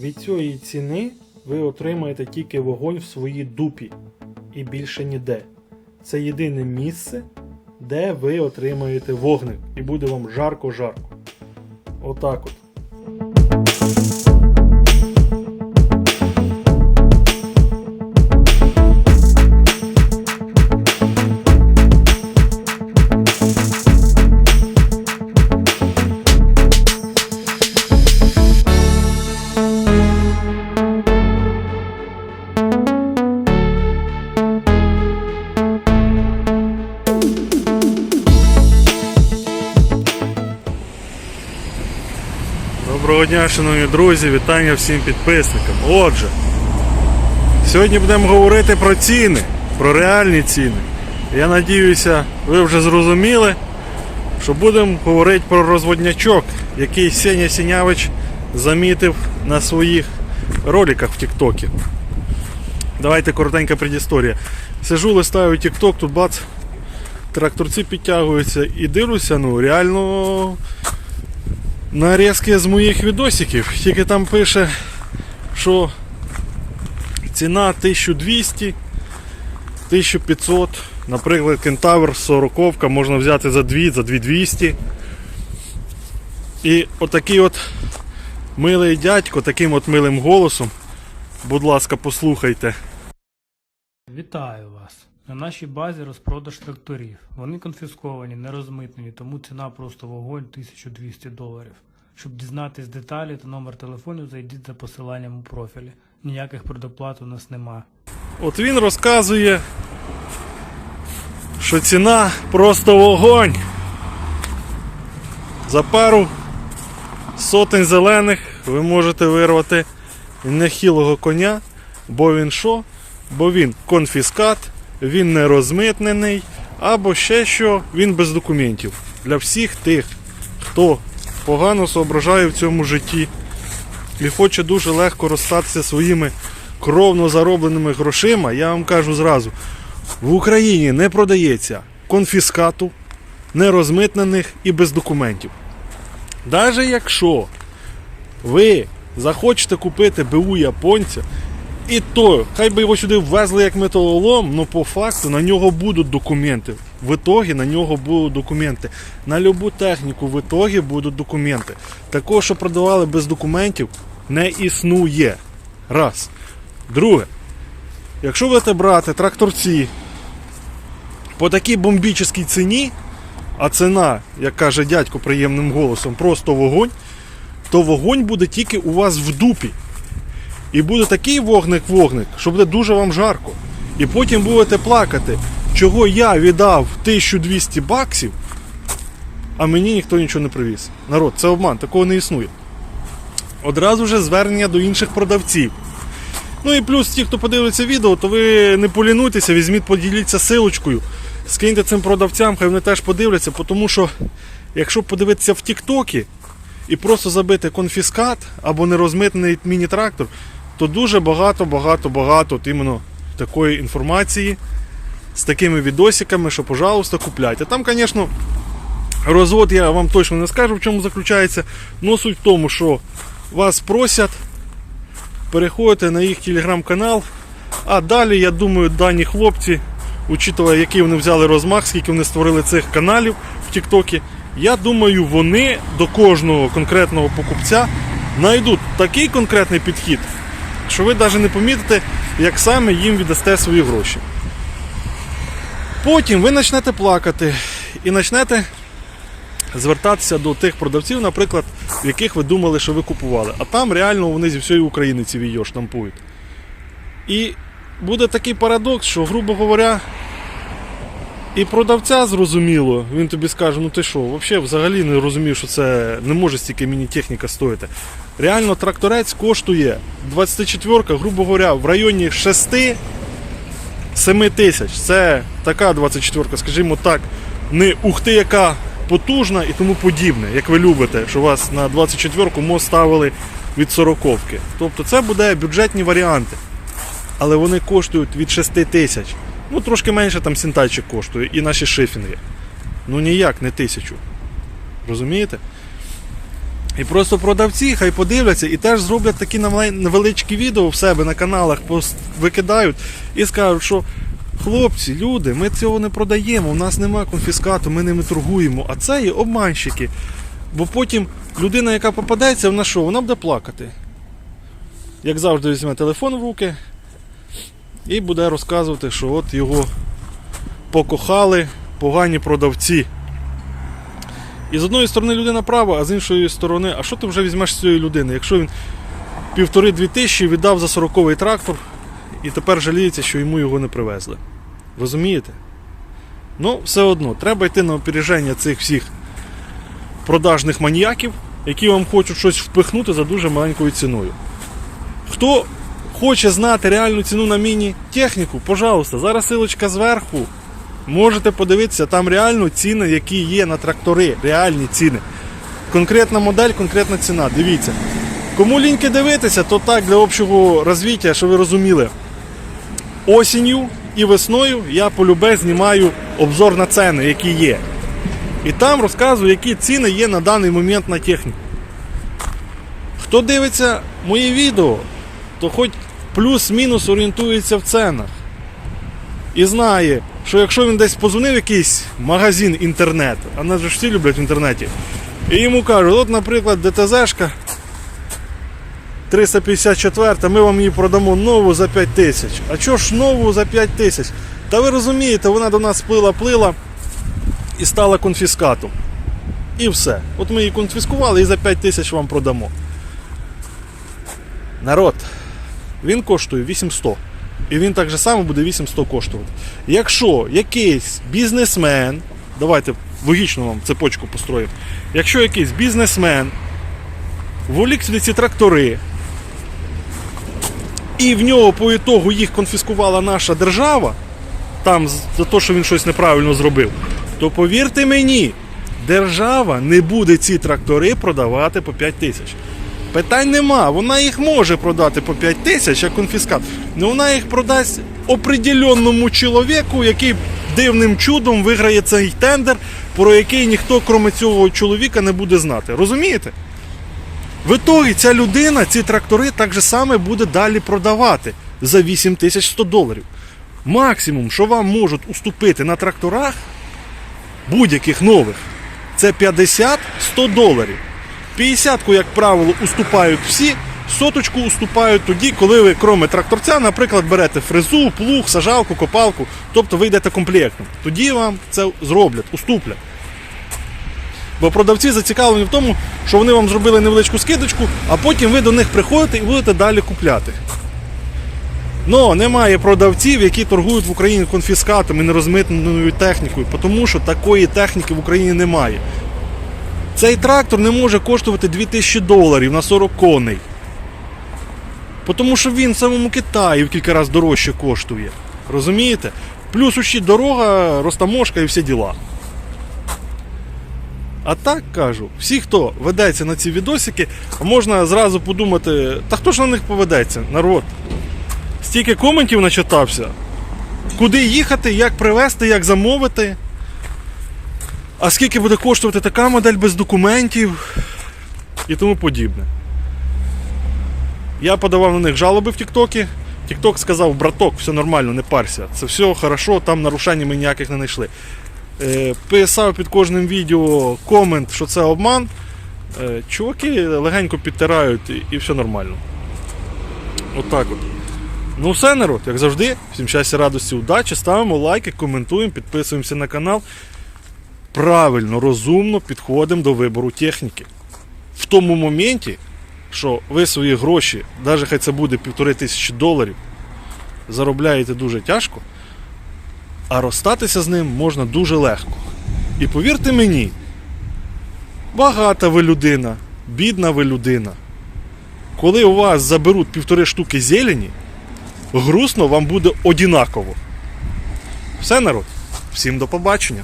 Від цієї ціни ви отримаєте тільки вогонь в своїй дупі і більше ніде. Це єдине місце, де ви отримаєте вогник і буде вам жарко-жарко. Отак от. Дня, шановні друзі, вітання всім підписникам. Отже, сьогодні будемо говорити про ціни, про реальні ціни. Я надіюся, ви вже зрозуміли, що будемо говорити про розводнячок, який Сеня Сінявич замітив на своїх роликах в Тіктокі. Давайте коротенька предісторія. Сижу, листаю Тікток, тут бац, тракторці підтягуються і дивлюся, ну реально нарізки з моїх відосиків. Тільки там пише, що ціна 1200, 1500. Наприклад, кентавр 40 можна взяти за 2, за 2200. І отакий от милий дядько, таким от милим голосом. Будь ласка, послухайте. Вітаю вас! На нашій базі розпродаж тракторів. Вони конфісковані, не розмитнені, тому ціна просто вогонь 1200 доларів. Щоб дізнатись деталі та номер телефону, зайдіть за посиланням у профілі. Ніяких предоплат у нас нема. От він розказує, що ціна просто вогонь. За пару сотень зелених ви можете вирвати нехилого коня, бо він що? Бо він конфіскат, він не розмитнений, або ще що, він без документів. Для всіх тих, хто погано соображає в цьому житті і хоче дуже легко розстатися своїми кровно заробленими грошима, я вам кажу зразу, в Україні не продається конфіскату, нерозмитнених і без документів. Навіть якщо ви захочете купити БУ японця, і то, хай би його сюди ввезли як металолом, але по факту на нього будуть документи. В ітогі на нього будуть документи. На любу техніку в ітогі будуть документи. Такого, що продавали без документів, не існує. Раз. Друге, якщо будете брати тракторці по такій бомбічній ціні, а ціна, як каже дядько приємним голосом, просто вогонь, то вогонь буде тільки у вас в дупі. І буде такий вогник-вогник, що буде дуже вам жарко. І потім будете плакати, чого я віддав 1200 баксів, а мені ніхто нічого не привіз. Народ, це обман, такого не існує. Одразу же звернення до інших продавців. Ну і плюс ті, хто подивиться відео, то ви не полінуйтеся, візьміть, поділіться силочкою, скиньте цим продавцям, хай вони теж подивляться, тому що якщо подивитися в Тіктокі і просто забити конфіскат або нерозмитнений міні-трактор, то дуже багато-багато-багато іменно такої інформації з такими відосиками, що, пожалуйста, купляйте. Там, звісно, розвод я вам точно не скажу, в чому заключається. Но суть в тому, що вас просять переходите на їх телеграм-канал. А далі, я думаю, дані хлопці, учитывая, який вони взяли розмах, скільки вони створили цих каналів в Тіктокі, я думаю, вони до кожного конкретного покупця знайдуть такий конкретний підхід, що ви навіть не помітите, як саме їм віддасте свої гроші. Потім ви почнете плакати і почнете звертатися до тих продавців, наприклад, в яких ви думали, що ви купували. А там реально вони зі всієї України ці відео штампують. І буде такий парадокс, що, грубо говоря, і продавця зрозуміло, він тобі скаже, ну ти що, взагалі взагалі не розумів, що це не може стільки міні-техніка стоїти. Реально тракторець коштує 24, грубо говоря, в районі 6 7 тисяч. Це така 24-ка, скажімо так, не ухти, яка потужна і тому подібне, як ви любите, що вас на 24-ку мост ставили від 40-ки. Тобто це буде бюджетні варіанти. Але вони коштують від 6 тисяч. Ну, трошки менше там синтайчик коштує і наші шифінги. Ну ніяк не тисячу. Розумієте? І просто продавці хай подивляться і теж зроблять такі невеличкі відео в себе на каналах, викидають і скажуть, що хлопці, люди, ми цього не продаємо, у нас немає конфіскату, ми ними торгуємо. А це є обманщики. Бо потім людина, яка попадеться, вона що? Вона буде плакати. Як завжди, візьме телефон в руки і буде розказувати, що от його покохали погані продавці. І з одної сторони людина права, а з іншої сторони, а що ти вже візьмеш з цієї людини? Якщо він півтори-дві тисячі віддав за 40-й трактор і тепер жаліється, що йому його не привезли. Розумієте? Ну, все одно, треба йти на опереження цих всіх продажних маніяків, які вам хочуть щось впихнути за дуже маленькою ціною. Хто хоче знати реальну ціну на міні-техніку, пожалуйста, зараз силочка зверху. Можете подивитися, там реально ціни, які є на трактори, реальні ціни. Конкретна модель, конкретна ціна. Дивіться. Кому ліньки дивитися, то так для общого розвиття, що ви розуміли. Осінню і весною я полюбе знімаю обзор на ціни, які є. І там розказую, які ціни є на даний момент на техніку. Хто дивиться мої відео, то хоч плюс-мінус орієнтується в ценах. І знає, що якщо він десь позвонив якийсь магазин інтернет, а нас же всі люблять в інтернеті, і йому кажуть, от, наприклад, ДТЗшка 354, ми вам її продамо нову за 5 тисяч. А чого ж нову за 5 тисяч? Та ви розумієте, вона до нас плила-плила і стала конфіскатом. І все. От ми її конфіскували і за 5 тисяч вам продамо. Народ, він коштує 800. І він так же само буде 800 коштувати. Якщо якийсь бізнесмен, давайте логічно вам цепочку построїмо. Якщо якийсь бізнесмен волік сюди ці трактори, і в нього по ітогу їх конфіскувала наша держава, там за те, що він щось неправильно зробив, то повірте мені, держава не буде ці трактори продавати по 5 тисяч. Питань нема, вона їх може продати по 5 тисяч, як конфіскат. але вона їх продасть определенному чоловіку, який дивним чудом виграє цей тендер, про який ніхто, крім цього чоловіка, не буде знати. Розумієте? В ітогі ця людина ці трактори так же саме буде далі продавати за 8100 доларів. Максимум, що вам можуть уступити на тракторах будь-яких нових, це 50-100 доларів. 50-ку, як правило, уступають всі, соточку уступають тоді, коли ви, крім тракторця, наприклад, берете фрезу, плуг, сажалку, копалку, тобто ви йдете комплектом. Тоді вам це зроблять, уступлять. Бо продавці зацікавлені в тому, що вони вам зробили невеличку скидочку, а потім ви до них приходите і будете далі купляти. Но немає продавців, які торгують в Україні конфіскатом і нерозмитненою технікою, тому що такої техніки в Україні немає. Цей трактор не може коштувати 2000 доларів на 40 коней. Тому що він в самому Китаї в кілька разів дорожче коштує. Розумієте? Плюс ще дорога, розтаможка і всі діла. А так кажу, всі, хто ведеться на ці відосики, можна зразу подумати, та хто ж на них поведеться? Народ. Стільки коментів начитався. Куди їхати, як привезти, як замовити. А скільки буде коштувати така модель без документів і тому подібне. Я подавав на них жалоби в Тіктокі. Тікток сказав, браток, все нормально, не парся. Це все хорошо, там нарушень ми ніяких не знайшли. Е, писав під кожним відео комент, що це обман. Е, чуваки легенько підтирають і, і все нормально. Отак от. Ну все, народ, як завжди, всім щастя, радості, удачі, ставимо лайки, коментуємо, підписуємося на канал. Правильно, розумно підходимо до вибору техніки. В тому моменті, що ви свої гроші, навіть хай це буде півтори тисячі доларів, заробляєте дуже тяжко, а розстатися з ним можна дуже легко. І повірте мені, багата ви людина, бідна ви людина. Коли у вас заберуть півтори штуки зелені, грустно вам буде однаково. Все, народ, всім до побачення.